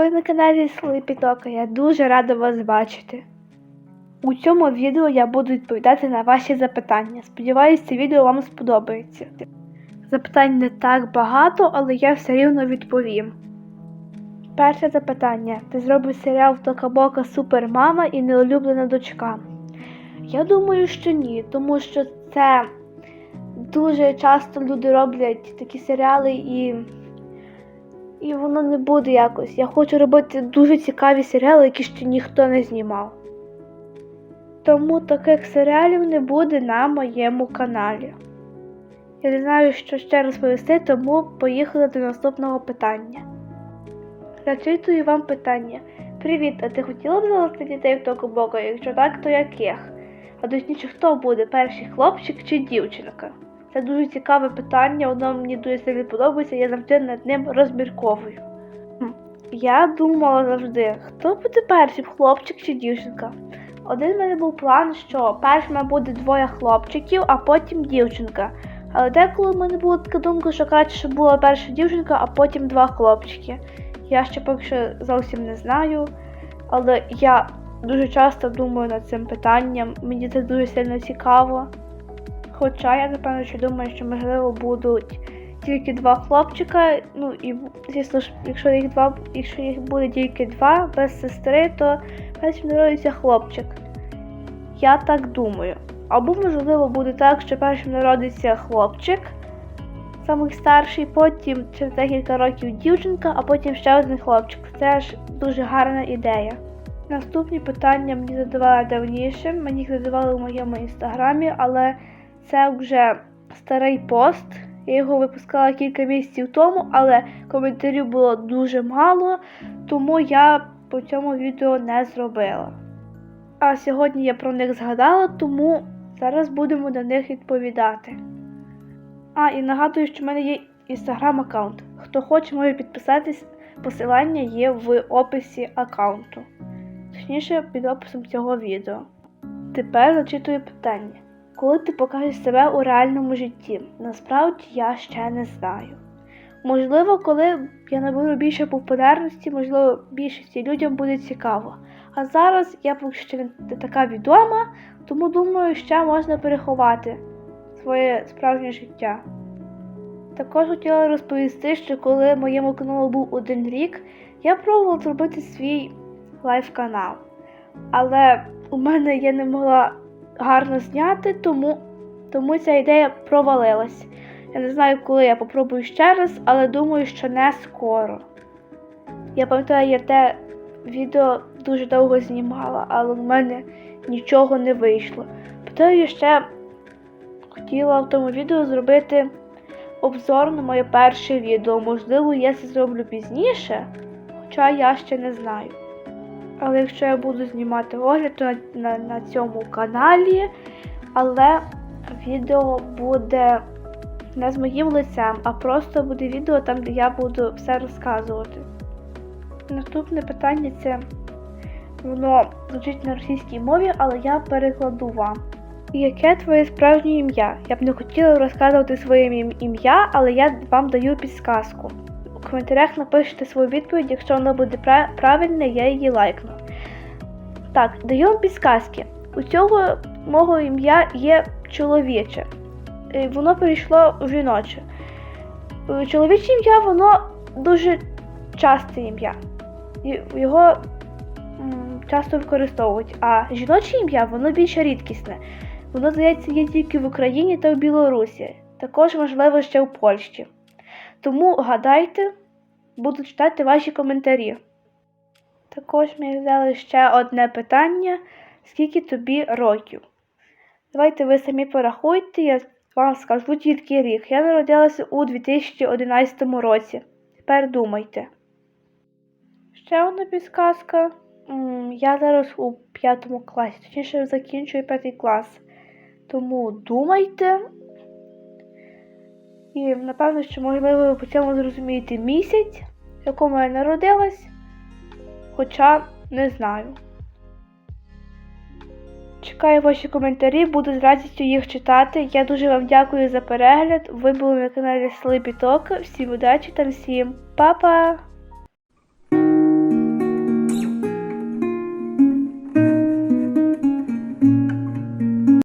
Ви на каналі Слипітока. Я дуже рада вас бачити. У цьому відео я буду відповідати на ваші запитання. Сподіваюся, це відео вам сподобається. Запитань не так багато, але я все рівно відповім. Перше запитання: ти зробиш серіал Тока-Бока Супермама і неулюблена дочка? Я думаю, що ні, тому що це дуже часто люди роблять такі серіали і. І воно не буде якось. Я хочу робити дуже цікаві серіали, які ще ніхто не знімав. Тому таких серіалів не буде на моєму каналі. Я не знаю, що ще розповісти, тому поїхали до наступного питання. Зачитую вам питання. Привіт, а ти хотіла б завести дітей в того бока? Якщо так, то яких? А точніше, хто буде перший хлопчик чи дівчинка? Це дуже цікаве питання, воно мені дуже сильно подобається, я завжди над ним розмірковую. Я думала завжди, хто буде першим, хлопчик чи дівчинка. Один в мене був план, що першим буде двоє хлопчиків, а потім дівчинка. Але деколи в мене була така думка, що краще, щоб була перша дівчинка, а потім два хлопчики. Я ще поки що зовсім не знаю, але я дуже часто думаю над цим питанням, мені це дуже сильно цікаво. Хоча я напевно що думаю, що можливо будуть тільки два хлопчика. Ну і звісно ж, якщо їх два, якщо їх буде тільки два без сестри, то першим народиться хлопчик. Я так думаю. Або можливо буде так, що першим народиться хлопчик, самий старший, потім через декілька років дівчинка, а потім ще один хлопчик. Це ж дуже гарна ідея. Наступні питання мені задавали давніше, мені їх задавали в моєму інстаграмі, але це вже старий пост. Я його випускала кілька місяців тому, але коментарів було дуже мало, тому я по цьому відео не зробила. А сьогодні я про них згадала, тому зараз будемо на них відповідати. А, і нагадую, що в мене є інстаграм аккаунт. Хто хоче, може підписатись, посилання є в описі аккаунту. Точніше, під описом цього відео. Тепер зачитую питання. Коли ти покажеш себе у реальному житті? Насправді я ще не знаю. Можливо, коли я наберу більше популярності, можливо, більшості людям буде цікаво. А зараз я поки що не така відома, тому думаю, ще можна переховати своє справжнє життя. Також хотіла розповісти, що коли моєму каналу був один рік, я пробувала зробити свій лайв-канал. Але у мене я не могла гарно зняти, тому, тому ця ідея провалилась. Я не знаю, коли я попробую ще раз, але думаю, що не скоро. Я пам'ятаю, я те відео дуже довго знімала, але в мене нічого не вийшло. Потім я ще хотіла в тому відео зробити обзор на моє перше відео. Можливо, я це зроблю пізніше, хоча я ще не знаю. Але якщо я буду знімати огляд, то на, на, на цьому каналі, але відео буде не з моїм лицем, а просто буде відео там, де я буду все розказувати. Наступне питання це воно звучить на російській мові, але я перекладу вам. Яке твоє справжнє ім'я? Я б не хотіла розказувати своє ім'я, але я вам даю підсказку. У коментарях напишіть свою відповідь, якщо вона буде пра- правильна, я її лайкну. Так, даю вам підсказки. У цього мого ім'я є чоловіче. Воно перейшло у жіноче. Е, Чоловіче ім'я, воно дуже часте ім'я. Його часто використовують. А жіноче ім'я, воно більш рідкісне. Воно, здається, є тільки в Україні та в Білорусі. Також, можливо, ще в Польщі. Тому гадайте, буду читати ваші коментарі. Також ми взяли ще одне питання: скільки тобі років? Давайте ви самі порахуйте, я вам скажу тільки рік. Я народилася у 2011 році. Тепер думайте. Ще одна підсказка. Я зараз у п'ятому класі, точніше закінчую п'ятий клас. Тому думайте. І напевно, що можливо ви по цьому зрозумієте місяць, в якому я народилась, хоча не знаю. Чекаю ваші коментарі, буду з радістю їх читати. Я дуже вам дякую за перегляд. Ви були на каналі Слипі Ток. Всім удачі та всім па-па!